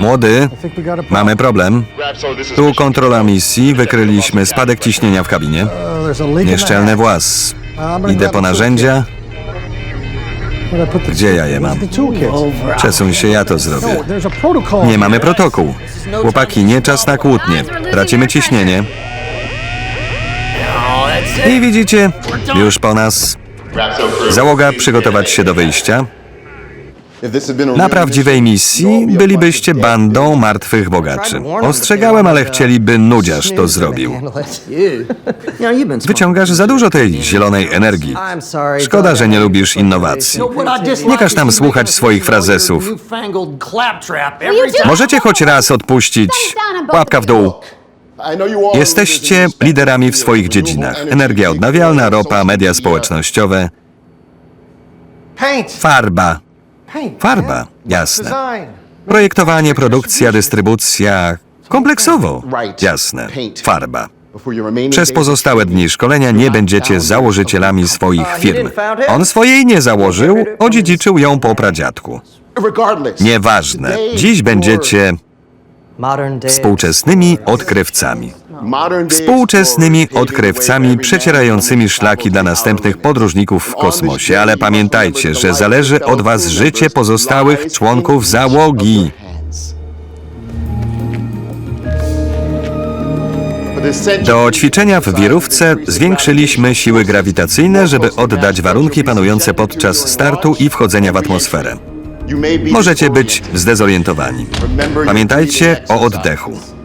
Młody, mamy problem. Tu kontrola misji, wykryliśmy spadek ciśnienia w kabinie. Uh, Nieszczelny włas. Gonna Idę po narzędzia. Gdzie ja je mam? Przesuń się, ja to zrobię. No, protocol. Nie mamy protokołu. Chłopaki, nie czas na kłótnie. Tracimy ciśnienie. I widzicie, już po nas. Załoga przygotować się do wyjścia. Na prawdziwej misji bylibyście bandą martwych bogaczy. Ostrzegałem, ale chcieliby nudziarz to zrobił. Wyciągasz za dużo tej zielonej energii. Szkoda, że nie lubisz innowacji. Nie każ nam słuchać swoich frazesów. Możecie choć raz odpuścić łapka w dół. Jesteście liderami w swoich dziedzinach. Energia odnawialna, ropa, media społecznościowe, farba. Farba, jasne. Projektowanie, produkcja, dystrybucja. Kompleksowo, jasne. Farba. Przez pozostałe dni szkolenia nie będziecie założycielami swoich firm. On swojej nie założył, odziedziczył ją po pradziadku. Nieważne. Dziś będziecie współczesnymi odkrywcami. Współczesnymi odkrywcami przecierającymi szlaki dla następnych podróżników w kosmosie, ale pamiętajcie, że zależy od Was życie pozostałych członków załogi. Do ćwiczenia w wirówce zwiększyliśmy siły grawitacyjne, żeby oddać warunki panujące podczas startu i wchodzenia w atmosferę. Możecie być zdezorientowani. Pamiętajcie o oddechu.